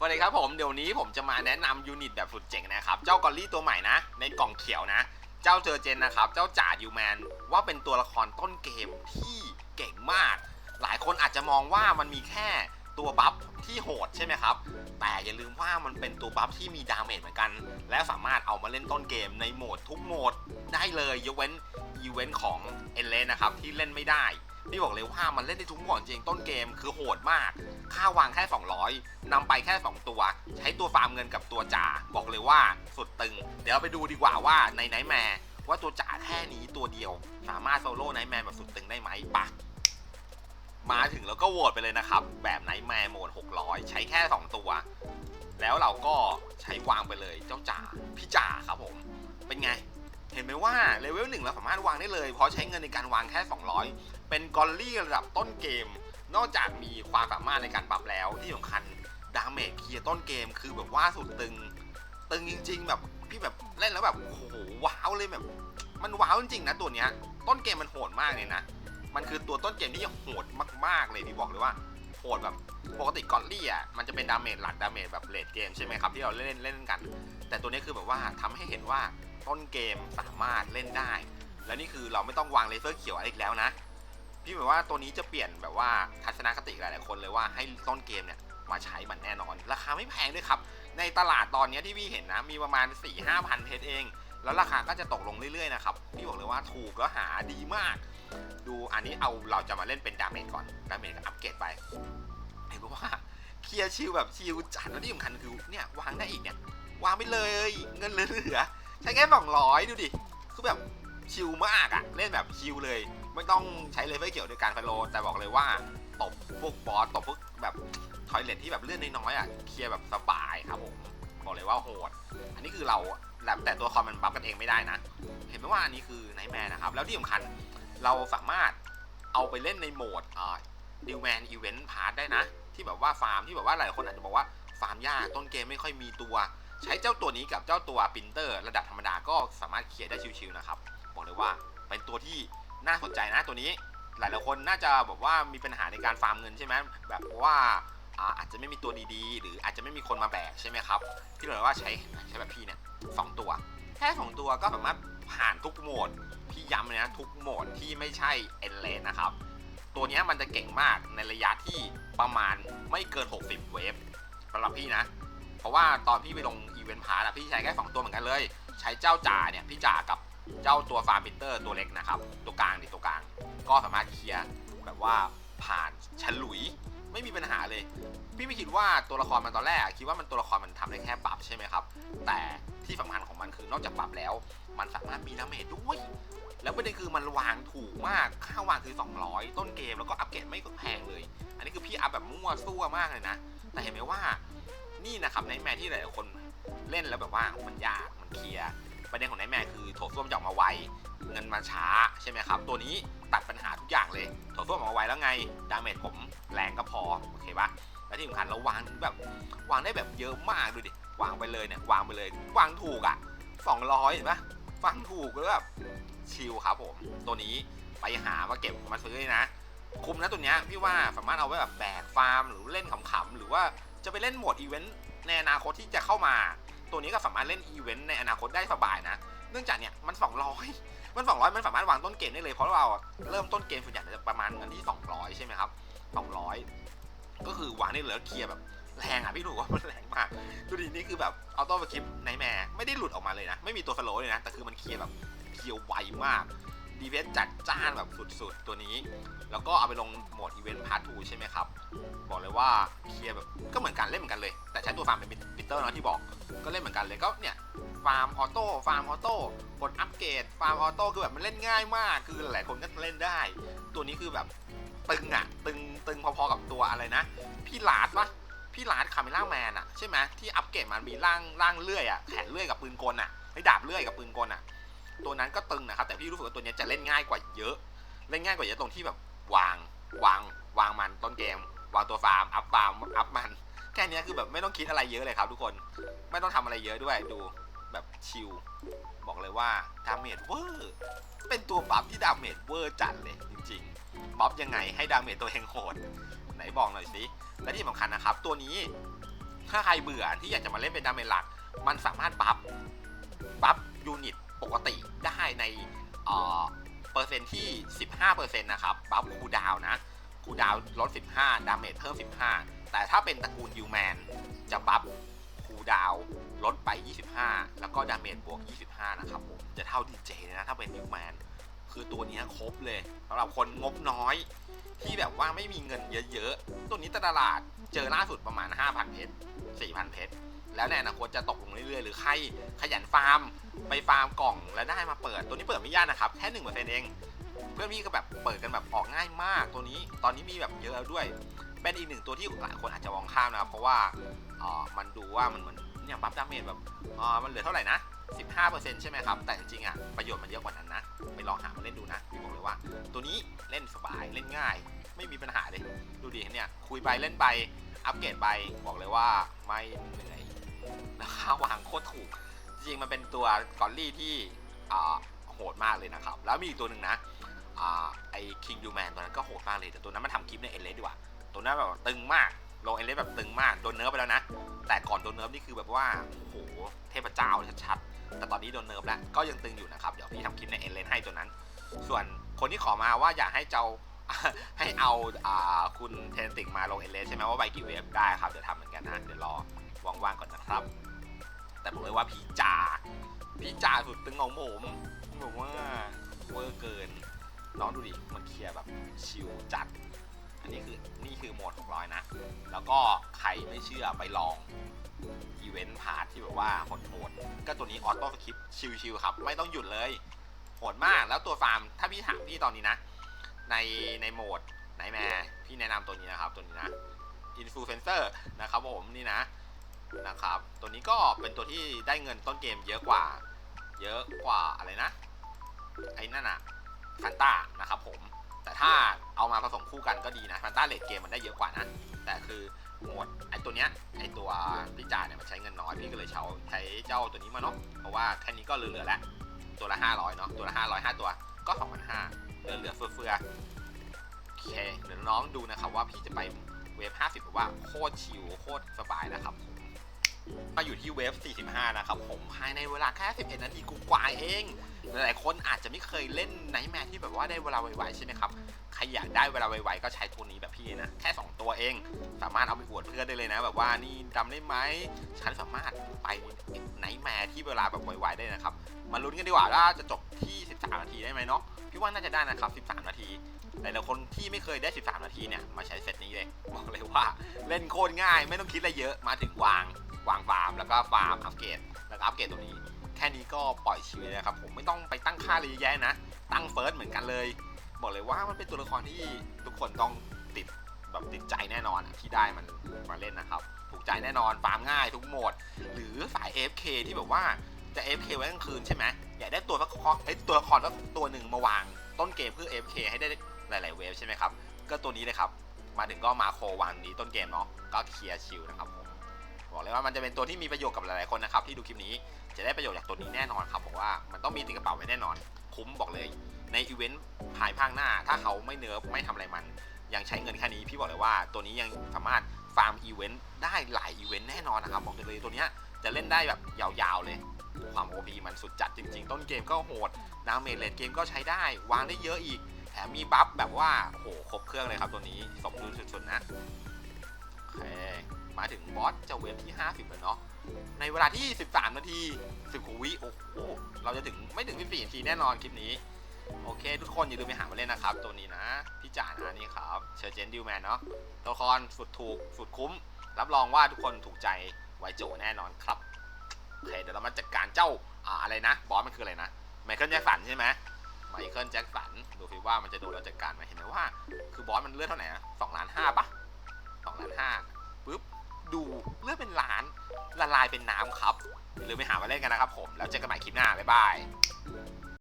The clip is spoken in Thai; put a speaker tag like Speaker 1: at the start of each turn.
Speaker 1: สวัสดีครับผมเดี๋ยวนี้ผมจะมาแนะนำยูนิตแบบสุดเจ๋งนะครับ เจ้ากอลลี่ตัวใหม่นะ ในกล่องเขียวนะ เจ้าเจอเจนนะครับ เจ้าจ่ายูแมนว่าเป็นตัวละครต้นเกมที่เก่งมาก หลายคนอาจจะมองว่ามันมีแค่ตัวบัฟที่โหดใช่ไหมครับ แต่อย่าลืมว่ามันเป็นตัวบัฟที่มีดาเมจเหมือนกัน และสามารถเอามาเล่นต้นเกมในโหมดทุกโหมดได้เลยยกเว้นอีเวนต์ของเอเลนนะครับที่เล่นไม่ได้ พี่บอกเลยว่ามันเล่นได้ทุกหมดจริงต้นเกมคือโหดมาก ค่าวางแค่ 200นำไปแค่ 2 ตัว ใช้ตัวฟาร์มเงินกับตัวจ่าบอกเลยว่าสุดตึง เดี๋ยวไปดูดีกว่าว่าในไนท์แมร์ว่าตัวจ่าแค่นี้ตัวเดียว สามารถโซโล่ไนท์แมร์แบบสุดตึงได้ไหมปะมาถึงแล้วก็โหวตไปเลยนะครับ แบบไนท์แมร์โหมด 600 ใช้แค่ 2 ตัว แล้วเราก็ใช้วางไปเลยเจ้าจ่าพี่จ่าครับผม เป็นไง เห็นไหมว่าเลเวลหนึ่งเราสามารถวางได้เลย เพราะใช้เงินในการวางแค่ 200 เป็นกอลลี่ระดับต้นเกม นอกจากมีความสามารถในการปรับแล้วที่สำคัญดาเมจเคลียร์ต้นเกมคือแบบว่าสุดตึง ตึงจริง ๆ แบบพี่แบบเล่นแล้วแบบโอ้โหว้าวเลยแบบ มันว้าวจริงๆนะตัวเนี้ยต้นเกมมันโหดมากเลยนะมันคือตัวต้นเกมที่โหดมากๆเลยพี่บอกเลยว่าโหดแบบปกติกอลลี่อะมันจะเป็นดาเมจหลักดาเมจแบบเลดเกมใช่ไหมครับที่เราเล่นเล่นกัน แต่ตัวนี้คือแบบว่าทำให้เห็นว่า ต้นเกมสามารถเล่นได้ และนี่คือเราไม่ต้องวางเลเซอร์เขียวอะไรอีกแล้วนะ พี่แบบว่าตัวนี้จะเปลี่ยนแบบว่าทัศนคติหลายๆคนเลยว่าให้ต้นเกมเนี่ยมาใช้มันแน่นอน ราคาไม่แพงด้วยครับ ในตลาดตอนนี้ที่พี่เห็นนะมีประมาณ 4 5 0 0 0เพชรเอง แล้วราคาก็จะตกลงเรื่อยๆนะครับพี่บอกเลยว่าถูกแล้วหาดีมาก ดูอันนี้เอาเราจะมาเล่นเป็นดาเมจก่อนดาเมจก็อัปเกรดไปเห็นว่าเคลียร์ชิลแบบชิลจัดแล้วที่สำคัญคือเนี่ยวางได้อีกเนี่ยวางไปเลยเงินเหลือ ใช้แค่สองร้อยดูดิ คือแบบชิลมากอะเล่นแบบชิลเลย ไม่ต้องใช้เลเวลเกี่ยวด้วยการฟโล แต่บอกเลยว่าตบพวกบอสตบพวกแบบทอยเลทที่แบบเลื่อนน้อยๆอะเคลียร์แบบสบายครับผมบอกเลยว่าโหด อันนี้คือเราแบบแต่ตัวคอมมันบัฟกันเองไม่ได้นะ เห็นไหมว่าอันนี้คือไนแมนนะครับ แล้วที่สำคัญเราสามารถเอาไปเล่นในโหมดดิวแมนอีเวนต์พาร์ทได้นะ ที่แบบว่าฟาร์มที่แบบว่าหลายคนอาจจะบอกว่าฟาร์มยากต้นเกมไม่ค่อยมีตัว ใช้เจ้าตัวนี้กับเจ้าตัวปรินเตอร์ ระดับธรรมดาก็สามารถเคลียร์ได้ชิวๆนะครับ บอกเลยว่าเป็นตัวที่น่าสนใจนะตัวนี้ หลายๆคนน่าจะแบบว่ามีปัญหาในการฟาร์มเงินใช่ไหมแบบว่าอาจจะไม่มีตัวดีๆ หรืออาจจะไม่มีคนมาแบกใช่ไหมครับที่เราว่าใช้ใช้แบบพี่เนี่ยสองตัว แค่สองตัวก็สามารถผ่านทุกโหมดพี่ย้ำเลยนะทุกโหมดที่ไม่ใช่เอ็นเลนนะครับ ตัวนี้มันจะเก่งมากในระยะที่ประมาณไม่เกิน 60 เวฟสำหรับพี่นะ เพราะว่าตอนพี่ไปลงอีเวนต์พาร์ทพี่ใช้แค่2ตัวเหมือนกันเลย ใช้เจ้าจ่าเนี่ยพี่จ่ากับเจ้าตัวฟาร์มิเตอร์ตัวเล็กนะครับ ตัวกลางดิตัวกลาง ก็สามารถเคลียร์แบบว่าผ่านฉลุยไม่มีปัญหาเลย พี่ไม่คิดว่าตัวละครมันตอนแรกคิดว่ามันตัวละครมันทำได้แค่ปรับใช่ไหมครับ แต่ที่สำคัญของมันคือนอกจากปรับแล้ว มันสามารถมีดาเมจด้วย แล้วประเด็นคือมันวางถูกมากค่าวางคือ 200 ต้นเกมแล้วก็อัปเกรดไม่แพงเลย อันนี้คือพี่อัพแบบมั่วซั่วมากเลยนะ แต่เห็นไหมว่า นี่นะครับในแมที่หลายคนเล่นแล้วแบบว่ามันยากมันเคลียร์ประเด็นของไนแมร์คือโถส้วมจะออกมาไวเงินมาช้าใช่ไหมครับ ตัวนี้ตัดปัญหาทุกอย่างเลยโถส้วมออกมาไวแล้วไง ดาเมจผมแรงก็พอโอเคปะและที่สำคัญเราวางแบบวางได้แบบเยอะมากดูดิวางไปเลยเนี่ยวางไปเลยวางถูกอะ่ะ200เห็นปะวางถูกแล้วแบบชิลครับผมตัวนี้ไปหามาเก็บมาซื้อเลยนะ คุ้มนะตัวเนี้ยพี่ว่าสามารถเอาไว้แบบแบกฟาร์มหรือเล่นขำๆหรือว่า จะไปเล่นโหมดอีเวนต์ในอนาคตที่จะเข้ามา ตัวนี้ก็สามารถเล่นอีเวนต์ในอนาคตได้สบายนะ เนื่องจากเนี่ยมัน 200 มัน 200 มันสามารถวางต้นเกมได้เลย เพราะเราเริ่มต้นเกมส่วนใหญ่จะประมาณเงินที่ 200 ใช่ไหมครับ 200 ก็คือวางได้เลยแล้วเคลียร์แบบแรงอะพี่ดูว่ามันแรงมากดูดินี่คือแบบออโต้สคริปต์ไนแมร์ไม่ได้หลุดออกมาเลยนะ ไม่มีตัวสโลว์เลยนะ แต่คือมันเคลียร์แบบเคลียร์ไวมาก ดีเฟนจัดจ้านแบบสุดๆ ตัวนี้ แล้วก็เอาไปลงโหมดอีเวนต์พาร์ททูใช่ไหมครับ บอกเลยว่าเคลียร์แบบก็เหมือนกันเล่นเหมือนกันเลย แต่ใช้ตัวฟาร์มเป็นปิเตอร์นะที่บอก ก็เล่นเหมือนกันเลยก็เนี่ยฟาร์มออโต้ฟาร์มออโต้กดอัปเกรดฟาร์มออโต้คือแบบมันเล่นง่ายมาก คือหลายคนก็เล่นได้ ตัวนี้คือแบบตึงอะตึงตึงพอๆกับตัวอะไรนะ พี่หลาดปะพี่หลาดคาเมล่าแมนอะใช่ไหมที่อัปเกรดมันมีร่างร่างเลื่อยอะแขนเลื่อยกับปืนกลอะให้ดาบเลื่อยกับปืนกลอะ ตัวนั้นก็ตึงนะครับ แต่พี่รู้สึกว่าตัวนี้จะเล่นง่ายกว่าเยอะ เล่นง่ายกว่าเยอะตรงที่แบบวางวางวางมันต้นเกม วางตัวฟาร์มอัพฟาร์มอัพมันแค่นี้คือแบบไม่ต้องคิดอะไรเยอะเลยครับทุกคนไม่ต้องทำอะไรเยอะด้วยดูแบบชิลบอกเลยว่าดาเมจเวอร์เป็นตัวบัฟที่ดาเมจเวอร์จัดเลยจริงๆบัฟยังไงให้ดาเมจตัวเองโหดไหนบอกหน่อยสิและที่สำคัญนะครับ ตัวนี้ถ้าใครเบื่อที่อยากจะมาเล่นเป็นดาเมจหลัก มันสามารถบัฟบัฟยูนิต ปกติได้ในเปอร์เซ็นต์ที่ 15%นะครับบัฟคูดาวนะคูดาวลด 15 ดาเมจเพิ่ม 15 แต่ถ้าเป็นตระกูลยูแมนจะบัฟคูดาวลดไป 25 แล้วก็ดาเมจบวก 25 นะครับผม จะเท่าดีเจนะ ถ้าเป็นยูแมนคือตัวนี้ครบเลยสำหรับคนงบน้อยที่แบบว่าไม่มีเงินเยอะๆ ตัวนี้ตลาดเจอล่าสุดประมาณ 5,000 เพชร4,000 เพชร แล้วในอนาคตจะตกลงเรื่อยๆ หรือใครขยันฟาร์ม ไปฟาร์มกล่องแล้วได้มาเปิด ตัวนี้เปิดไม่ยากนะครับแค่หนึ่งเปอร์เซ็นต์เอง เพื่อนพี่ก็แบบเปิดกันแบบออกง่ายมากตัวนี้ตอนนี้มีแบบเยอะแล้วด้วย เป็นอีกหนึ่งตัวที่หลายคนอาจจะมองข้ามนะครับเพราะว่าอ่อมันดูว่ามันเหมือนเนี่ยบัฟดาเมจแบบอ่อมันเหลือเท่าไหร่นะ15%ใช่ไหมครับ แต่จริงๆอะ ประโยชน์มันเยอะกว่านั้นนะ ไปลองหามาเล่นดูนะพี่บอกเลยว่า ตัวนี้เล่นสบายเล่นง่าย ไม่มีปัญหาเลย ดูดิเนี่ย คุยไปเล่นไปอัปเกรดไปบอกเลยว่าไม่เราคาวางโคตรถูก จริงมันเป็นตัวกอลลี่ที่โหดมากเลยนะครับ แล้วมีอีกตัวหนึ่งนะอไอ้คิงดูแมนตัวนั้นก็โหดมากเลย แต่ตัวนั้นมันทำคลิปในเอเลสดีกว่า ตัวนั้นแบบตึงมากลงเอเลสแบบตึงมาก โดนเนิร์ฟไปแล้วนะ แต่ก่อนโดนเนิร์ฟนี่คือแบบว่า โอ้โห เทพเจ้าชัดๆ แต่ตอนนี้โดนเนิร์ฟแล้ว ก็ยังตึงอยู่นะครับ เดี๋ยวพี่ทำคลิปในเอเลสให้ตัวนั้น ส่วนคนที่ขอมาว่าอยากให้เจ้าให้เอาอคุณเทนติกมาลงเอเลสใช่ไหมว่าใบกี่เวฟได้ครับ เดี๋ยวทำเหมือนกันนะ เดี๋ยวรอ ว่างๆก่อนนะครับ แต่บอกเลยว่าพี่จ่าพี่จ่าสุดตึงของผมบอกว่าเวอร์เกิน น้องดูดิ มันเคลียร์แบบชิลจัด อันนี้คือนี่คือโหมด600 นะ แล้วก็ใครไม่เชื่อไปลองอีเวนต์พาร์ทที่แบบว่าโหดๆก็ตัวนี้ออโต้สคริปชิลๆครับ ไม่ต้องหยุดเลยโหดมากแล้วตัวฟาร์ม ถ้าพี่ถามพี่ตอนนี้นะ ในในโหมดไหนแม่พี่แนะนำตัวนี้นะครับ ตัวนี้นะอินฟลูเอนเซอร์นะครับผมนี่นะ นะครับ ตัวนี้ก็เป็นตัวที่ได้เงินต้นเกมเยอะกว่า เยอะกว่าอะไรนะ ไอ้นั่นอะฟันต้านะครับผม แต่ถ้าเอามาผสมคู่กันก็ดีนะฟันต้าเลดเกมมันได้เยอะกว่านะ แต่คือหมดไอ้ตัวเนี้ยไอ้ตัวพี่จ่าเนี่ยมันใช้เงินน้อยพี่ก็เลยเช่าใช้เจ้าตัวนี้มาเนาะ เพราะว่าแค่นี้ก็เหลือแล้ว ตัวละ 500เนาะ ตัวละ 500 5 ตัวก็2,500เหลือเหลือๆเฟือโอเคเดี๋ยวน้องดูนะครับว่าพี่จะไปเวฟ50แบบว่าโคตรชิลโคตรสบายนะครับผม มาอยู่ที่เวฟ 45 นะครับผมภายในเวลาแค่ 11 นาทีกูกว่าเอง หลายๆคนอาจจะไม่เคยเล่นไนท์แมร์ที่แบบว่าได้เวลาไวๆใช่ไหมครับ ใครอยากได้เวลาไวๆก็ใช้ตัวนี้แบบพี่นะ แค่ 2 ตัวเอง สามารถเอาไปอวดเพื่อนได้เลยนะ แบบว่านี่จำได้ไหม ฉันสามารถไปไนท์แมร์ที่เวลาแบบไวๆได้นะครับ มาลุ้นกันดีกว่าว่าจะจบที่ 13 นาทีได้ไหมเนาะ พี่ว่าน่าจะได้นะครับ 13 นาทีแต่ละคนที่ไม่เคยได้ 13 นาทีเนี่ย มาใช้เซตนี้เลย บอกเลยว่าเล่นโคตรง่าย ไม่ต้องคิดอะไรเยอะ มาถึงวาง วางฟาร์มแล้วก็ฟาร์มอัปเกรดแล้วก็อัปเกรดตัวนี้ แค่นี้ก็ปล่อยชีวิตนะครับผมไม่ต้องไปตั้งค่าอะไรเยแยะนะ ตั้งเฟิร์สเหมือนกันเลย บอกเลยว่ามันเป็นตัวละครที่ทุกคนต้องติดแบบติดใจแน่นอนที่ได้มันมาเล่นนะครับ ถูกใจแน่นอนฟาร์มง่ายทุกโหมด หรือสาย AFK ที่แบบว่าจะ AFK ไว้กลางคืนใช่ไหมอยากได้ตัวละครเอ้ยตัวละครสักตัวหนึ่งมาวางต้นเกมเพื่อ AFK ให้ได้หลาย ๆ เวฟใช่ไหมครับ ก็ตัวนี้เลยครับ มาถึงก็มาโควางนี้ต้นเกมเนาะก็เคลียร์ชิลนะครับผ บอกเลยว่ามันจะเป็นตัวที่มีประโยชน์กับหลายๆคนนะครับที่ดูคลิปนี้จะได้ประโยชน์จากตัวนี้แน่นอนครับผมว่ามันต้องมีติดกระเป๋าไว้แน่นอน คุ้มบอกเลย ในอีเวนต์ภายภาคหน้า ถ้าเขาไม่เนิร์ฟไม่ทำอะไรมัน ยังใช้เงินแค่นี้พี่บอกเลยว่าตัวนี้ยังสามารถฟาร์มอีเวนต์ได้หลายอีเวนต์แน่นอนนะครับบอกเลยตัวนี้จะเล่นได้แบบยาวๆเลยความ OP มันสุดจัดจริงๆ ต้นเกมก็โหดดาเมจเลดเกมก็ใช้ได้ วางได้เยอะอีก แถมมีบัฟแบบว่าโอ้โหครบเครื่องเลยครับตัวนี้สมดุลสุดๆนะโอเค มาถึงบอสจะเวฟที่ 50แล้วเนาะในเวลาที่ 13 นาที 10กว่าวิโอ้โหเราจะถึงไม่ถึง14นาทีแน่นอนคลิปนี้ โอเค ทุกคนอย่าลืมไปหามาเล่นนะครับ ตัวนี้นะ พี่จ่านะนี่ครับเชอร์เจนดิวแมนเนาะตัวละครสุดถูกสุดคุ้ม รับรองว่าทุกคนถูกใจไวโจแน่นอนครับโอเคเดี๋ยวเรามาจัดการเจ้าอ่าอะไรนะ บอสมันคืออะไรนะไมเคิลแจ็คสันใช่ไหมไมเคิลแจ็คสันดูฟิว่ามันจะโดนเราจัดการไหมเห็นไหมว่า คือบอสมันเลือดเท่าไหร่นะสองล้านห้าปะสองล้านห้า ดูเลือดเป็นล้านละลายเป็นน้ำครับอย่าลืมไปหามาเล่นกันนะครับผม แล้วเจอกันใหม่คลิปหน้า บ๊ายบาย